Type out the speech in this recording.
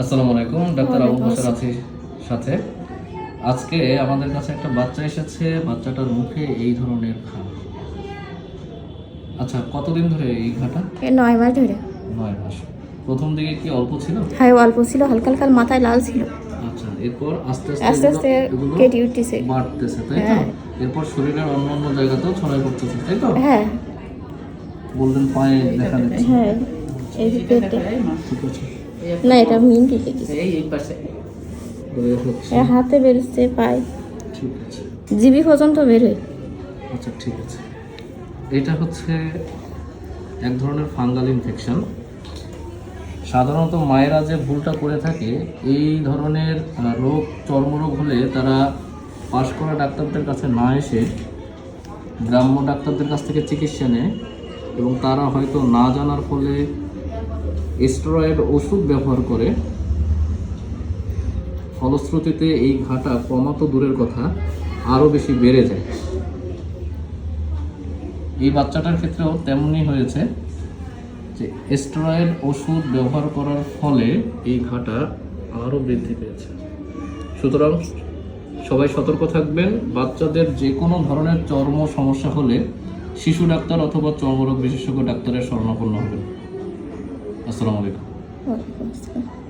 আসসালামু আলাইকুম ডাক্তার আবু বসর আছি সাথে। আজকে আমাদের কাছে একটা বাচ্চা এসেছে বাচ্চাটার মুখে এই ধরনের ঘা আচ্ছা কতদিন ধরে এই ঘাটা? এ নয় মাস ধরে। নয় মাস। প্রথম দিকে কি অল্প ছিল? হ্যাঁ অল্প ছিল হালকা হালকা মাথায় লাল ছিল। আচ্ছা এরপর আস্তে আস্তে আস্তে কেটে উঠতেছে। বাড়তেছে তাই তো? হ্যাঁ। এরপর শরীরের অন্য অন্য জায়গাতেও ছড়াই পড়তেছে তাই তো? হ্যাঁ। বললেন পায়ে দেখা যাচ্ছে। হ্যাঁ এই পেটে। না এটা মিন দিকে এই হাতে বেরোচ্ছে পায় ঠিক আছে। জিবি পর্যন্ত বেরোয় আচ্ছা ঠিক আছে। এটা হচ্ছে এক ধরনের ফাঙ্গাল ইনফেকশন সাধারণত মায়েরা যে ভুলটা করে থাকে এই ধরনের রোগ চর্মরোগ হলে তারা পাশ করা ডাক্তারদের কাছে না এসে গ্রাম্য ডাক্তারদের কাছ থেকে চিকিৎসা নেয় এবং তারা হয়তো না জানার ফলে স্টেরয়েড ওষুধ ব্যবহার করে। ফলশ্রুতিতে এই ঘাটা কমাতো দূরের কথা, আরও বেশি বেড়ে যায়। এই বাচ্চাটার ক্ষেত্রেও তেমনই হয়েছে যে স্টেরয়েড ওষুধ ব্যবহার করার ফলে এই ঘাটা আরও বৃদ্ধি পেয়েছে। সুতরাং সবাই সতর্ক থাকবেন, বাচ্চাদের যে কোনো ধরনের চর্ম সমস্যা হলে শিশু ডাক্তার অথবা চর্মরোগ বিশেষজ্ঞ ডাক্তারের শরণাপন্ন হবেন। আসসালামু আলাইকুম ওয়ালাইকুম আসসালাম।